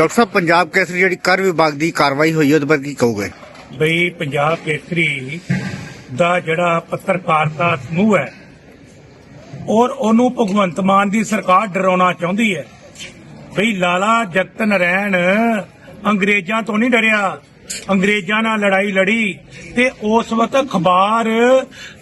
Doctor ਸਾਹਿਬ, ਪੰਜਾਬ ਕੇਸਰੀ ਜਿਹੜੀ ਕਰ ਵਿਭਾਗ ਦੀ ਕਾਰਵਾਈ ਹੋਈ, ਉਹਦੇ ਬਾਰੇ ਕੀ ਕਹੋਗੇ? ਬਈ ਪੰਜਾਬ ਕੇਸਰੀ ਦਾ ਜਿਹੜਾ ਪੱਤਰਕਾਰਤਾ ਸਮੂਹ ਹੈ, ਔਰ ਉਹਨੂੰ ਭਗਵੰਤ ਮਾਨ ਦੀ ਸਰਕਾਰ ਡਰਾਉਣਾ ਚਾਹੁੰਦੀ ਹੈ। ਬਈ ਲਾਲਾ ਜਗਤ ਨਰੈਣ ਅੰਗਰੇਜ਼ਾਂ ਤੋਂ ਨਹੀਂ ਡਰਿਆ। ਅੰਗਰੇਜ਼ਾਂ ਨਾਲ ਲੜਾਈ ਲੜੀ ਤੇ ਉਸ ਵਕਤ ਅਖਬਾਰ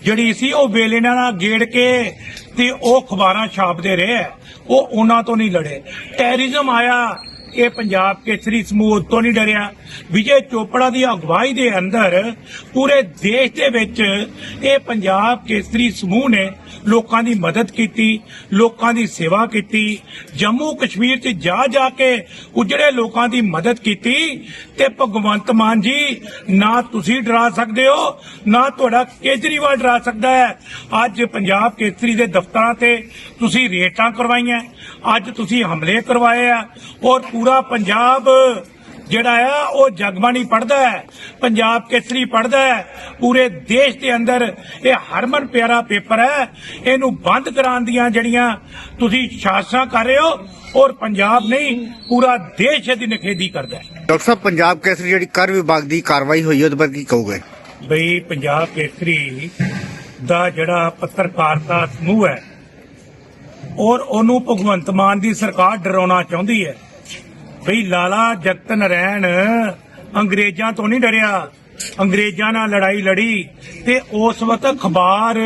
ਜਿਹੜੀ ਸੀ, ਉਹ ਵੇਲੇ ਨਾਲ ਗੇੜ ਕੇ ਤੇ ਉਹ ਅਖਬਾਰਾਂ ਛਾਪਦੇ ਰਹੇ। ਉਹ ਉਹਨਾਂ ਤੋਂ ਨਹੀਂ ਲੜੇ। ਟੈਰਰਿਜ਼ਮ ਆਇਆ। ਇਹ ਪੰਜਾਬ ਕੇਸਰੀ ਸਮੂਹ ਤੋਂ ਨਹੀਂ ਡਰਿਆ। ਵਿਜੇ ਚੋਪੜਾ ਦੀ ਅਗਵਾਈ ਦੇ ਅੰਦਰ ਪੂਰੇ ਦੇਸ਼ ਦੇ ਵਿੱਚ ਇਹ ਪੰਜਾਬ ਕੇਸਰੀ ਸਮੂਹ ਨੇ ਲੋਕਾਂ ਦੀ ਮਦਦ ਕੀਤੀ, ਲੋਕਾਂ ਦੀ ਸੇਵਾ ਕੀਤੀ, ਜੰਮੂ ਕਸ਼ਮੀਰ 'ਚ ਜਾ ਜਾ ਕੇ ਉਜੜੇ ਲੋਕਾਂ ਦੀ ਮਦਦ ਕੀਤੀ ਤੇ ਭਗਵੰਤ ਮਾਨ ਜੀ, ਨਾ ਤੁਸੀਂ ਡਰਾ ਸਕਦੇ ਹੋ, ਨਾ ਤੁਹਾਡਾ ਕੇਜਰੀਵਾਲ ਡਰਾ ਸਕਦਾ ਹੈ। ਅੱਜ ਪੰਜਾਬ ਕੇਸਰੀ ਦੇ ਦਫ਼ਤਰਾਂ ਤੇ ਤੁਸੀਂ ਰੇਟਾਂ ਕਰਵਾਈਆਂ, ਅੱਜ ਤੁਸੀਂ ਹਮਲੇ ਕਰਵਾਏ ਆ ਔਰ ਪੂਰਾ ਪੰਜਾਬ ਜਿਹੜਾ ਆ ਉਹ ਜਗਬਾਣੀ ਪੜਦਾ ਹੈ ਪੰਜਾਬ ਕੇਸਰੀ ਪੜਦਾ ਹੈ ਪੂਰੇ ਦੇਸ਼ ਦੇ ਅੰਦਰ ਇਹ ਹਰਮਨ ਪਿਆਰਾ ਪੇਪਰ ਹੈ ਇਹਨੂੰ ਬੰਦ ਕਰਾਉਣ ਦੀਆਂ ਜਿਹੜੀਆਂ ਤੁਸੀਂ ਸ਼ਾਸਨਾ ਕਰ ਰਹੇ ਹੋ ਔਰ ਪੰਜਾਬ ਨਹੀਂ ਪੂਰਾ ਦੇਸ਼ ਇਹਦੀ ਨਿਖੇਧੀ ਕਰਦਾ ਹੈ। ਡਾਕਟਰ ਸਾਹਿਬ ਪੰਜਾਬ ਕੇਸਰੀ ਜਿਹੜੀ ਕਰ ਵਿਭਾਗ ਦੀ ਕਾਰਵਾਈ ਹੋਈ ਉਹਦੇ ਬਾਰੇ ਕੀ ਕਹੋਗੇ? ਬਈ ਪੰਜਾਬ ਕੇਸਰੀ ਦਾ ਜਿਹੜਾ ਪੱਤਰਕਾਰਤਾ ਸਮੂਹ ਹੈ ਔਰ ਉਹਨੂੰ ਭਗਵੰਤ ਮਾਨ ਦੀ ਸਰਕਾਰ ਡਰਾਉਣਾ ਚਾਹੁੰਦੀ ਹੈ। ਬਈ ਲਾਲਾ ਜਗਤ ਨਰੈਣ, ਅੰਗਰੇਜ਼ਾਂ ਤੋਂ ਨਹੀਂ ਡਰਿਆ। ਅੰਗਰੇਜ਼ਾਂ ਨਾਲ ਲੜਾਈ ਲੜੀ ਤੇ ਉਸ ਵਕਤ ਅਖਬਾਰ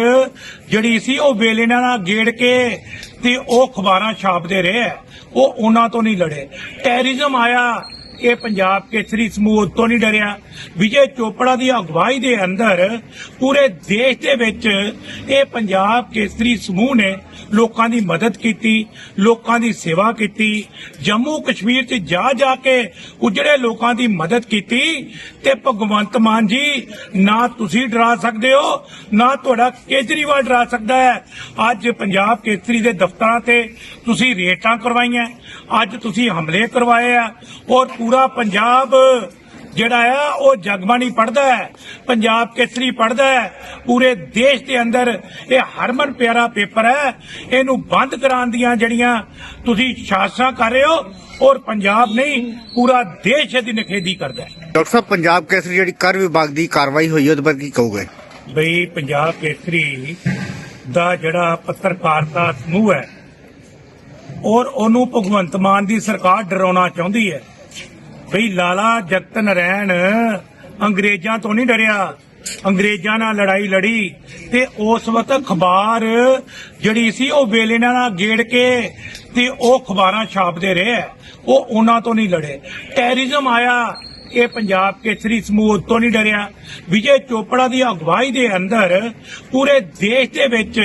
ਜਿਹੜੀ ਸੀ ਉਹ ਵੇਲੇ ਨਾਲ ਗੇੜ ਕੇ ਤੇ ਉਹ ਅਖਬਾਰਾਂ ਛਾਪਦੇ ਰਹੇ। ਉਹ ਉਹਨਾਂ ਤੋਂ ਨਹੀਂ ਲੜੇ। ਟੈਰਰਿਜ਼ਮ ਆਇਆ। ਇਹ ਪੰਜਾਬ ਕੇਸਰੀ ਸਮੂਹ ਤੋਂ ਨਹੀਂ ਡਰਿਆ। ਵਿਜੇ ਚੋਪੜਾ ਦੀ ਅਗਵਾਈ ਦੇ ਅੰਦਰ ਪੂਰੇ ਦੇਸ਼ ਦੇ ਵਿੱਚ ਇਹ ਪੰਜਾਬ ਕੇਸਰੀ ਸਮੂਹ ਨੇ ਲੋਕਾਂ ਦੀ ਮਦਦ ਕੀਤੀ, ਲੋਕਾਂ ਦੀ ਸੇਵਾ ਕੀਤੀ, ਜੰਮੂ ਕਸ਼ਮੀਰ 'ਚ ਜਾ ਜਾ ਕੇ ਉਜੜੇ ਲੋਕਾਂ ਦੀ ਮਦਦ ਕੀਤੀ ਤੇ ਭਗਵੰਤ ਮਾਨ ਜੀ, ਨਾ ਤੁਸੀਂ ਡਰਾ ਸਕਦੇ ਹੋ, ਨਾ ਤੁਹਾਡਾ ਕੇਜਰੀਵਾਲ ਡਰਾ ਸਕਦਾ ਹੈ। ਅੱਜ ਪੰਜਾਬ ਕੇਸਰੀ ਦੇ ਦਫ਼ਤਰਾਂ ਤੇ ਤੁਸੀਂ ਰੇਟਾਂ ਕਰਵਾਈਆਂ, ਅੱਜ ਤੁਸੀਂ ਹਮਲੇ ਕਰਵਾਏ ਆ ਔਰ ਪੂਰਾ ਪੰਜਾਬ ਜਿਹੜਾ ਆ ਉਹ ਜਗਬਾਣੀ ਪੜਦਾ ਹੈ ਪੰਜਾਬ ਕੇਸਰੀ ਪੜਦਾ ਹੈ ਪੂਰੇ ਦੇਸ਼ ਦੇ ਅੰਦਰ ਇਹ ਹਰਮਨ ਪਿਆਰਾ ਪੇਪਰ ਹੈ ਇਹਨੂੰ ਬੰਦ ਕਰਾਉਣ ਦੀਆਂ ਜਿਹੜੀਆਂ ਤੁਸੀਂ ਸ਼ਾਸਨਾ ਕਰ ਰਹੇ ਹੋ ਔਰ ਪੰਜਾਬ ਨਹੀਂ ਪੂਰਾ ਦੇਸ਼ ਇਹਦੀ ਨਿਖੇਧੀ ਕਰਦਾ ਹੈ। ਡਾਕਟਰ ਸਾਹਿਬ ਪੰਜਾਬ ਕੇਸਰੀ ਜਿਹੜੀ ਕਰ ਵਿਭਾਗ ਦੀ ਕਾਰਵਾਈ ਹੋਈ ਉਹਦੇ ਬਾਰੇ ਕੀ ਕਹੋਗੇ? ਬਈ ਪੰਜਾਬ ਕੇਸਰੀ ਦਾ ਜਿਹੜਾ ਪੱਤਰਕਾਰਤਾ ਸਮੂਹ ਹੈ ਔਰ ਉਹਨੂੰ ਭਗਵੰਤ ਮਾਨ ਦੀ ਸਰਕਾਰ ਡਰਾਉਣਾ ਚਾਹੁੰਦੀ ਹੈ। ਬਈ ਲਾਲਾ ਜਗਤ ਨਰੈਣ, ਅੰਗਰੇਜ਼ਾਂ ਤੋਂ ਨਹੀਂ ਡਰਿਆ। ਅੰਗਰੇਜ਼ਾਂ ਨਾਲ ਲੜਾਈ ਲੜੀ ਤੇ ਉਸ ਵਕਤ ਅਖਬਾਰ ਜਿਹੜੀ ਸੀ ਉਹ ਵੇਲੇ ਨਾਲ ਗੇੜ ਕੇ ਤੇ ਉਹ ਅਖਬਾਰਾਂ ਛਾਪਦੇ ਰਹੇ। ਉਹ ਉਹਨਾਂ ਤੋਂ ਨਹੀਂ ਲੜੇ। ਟੈਰਰਿਜ਼ਮ ਆਇਆ। ਇਹ ਪੰਜਾਬ ਕੇਸਰੀ ਸਮੂਹ ਤੋਂ ਨਹੀਂ ਡਰਿਆ। ਵਿਜੇ ਚੋਪੜਾ ਦੀ ਅਗਵਾਈ ਦੇ ਅੰਦਰ ਪੂਰੇ ਦੇਸ਼ ਦੇ ਵਿੱਚ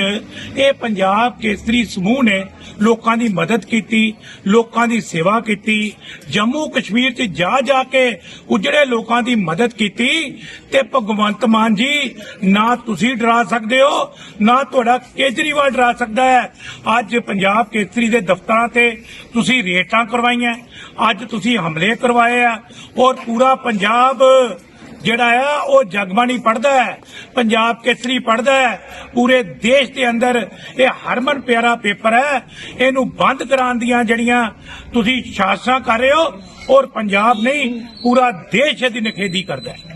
ਇਹ ਪੰਜਾਬ ਕੇਸਰੀ ਸਮੂਹ ਨੇ ਲੋਕਾਂ ਦੀ ਮਦਦ ਕੀਤੀ, ਲੋਕਾਂ ਦੀ ਸੇਵਾ ਕੀਤੀ, ਜੰਮੂ ਕਸ਼ਮੀਰ 'ਚ ਜਾ ਜਾ ਕੇ ਉਜੜੇ ਲੋਕਾਂ ਦੀ ਮਦਦ ਕੀਤੀ ਤੇ ਭਗਵੰਤ ਮਾਨ ਜੀ, ਨਾ ਤੁਸੀਂ ਡਰਾ ਸਕਦੇ ਹੋ, ਨਾ ਤੁਹਾਡਾ ਕੇਜਰੀਵਾਲ ਡਰਾ ਸਕਦਾ ਹੈ। ਅੱਜ ਪੰਜਾਬ ਕੇਸਰੀ ਦੇ ਦਫ਼ਤਰਾਂ ਤੇ ਤੁਸੀਂ ਰੇਟਾਂ ਕਰਵਾਈਆਂ, ਅੱਜ ਤੁਸੀਂ ਹਮਲੇ ਕਰਵਾਏ ਆ ਔਰ ਪੂਰਾ ਪੰਜਾਬ ਜਿਹੜਾ ਆ, ਉਹ ਜਗਬਾਣੀ ਪੜਦਾ ਹੈ, ਪੰਜਾਬ ਕੇਸਰੀ ਪੜਦਾ ਹੈ, ਪੂਰੇ ਦੇਸ਼ ਦੇ ਅੰਦਰ ਇਹ ਹਰਮਨ ਪਿਆਰਾ ਪੇਪਰ ਹੈ, ਇਹਨੂੰ ਬੰਦ ਕਰਾਉਣ ਦੀਆਂ ਜਿਹੜੀਆਂ ਤੁਸੀਂ ਸ਼ਾਸਨਾ ਕਰ ਰਹੇ ਹੋ, ਔਰ ਪੰਜਾਬ ਨਹੀਂ, ਪੂਰਾ ਦੇਸ਼ ਇਹਦੀ ਨਿਖੇਧੀ ਕਰਦਾ ਹੈ।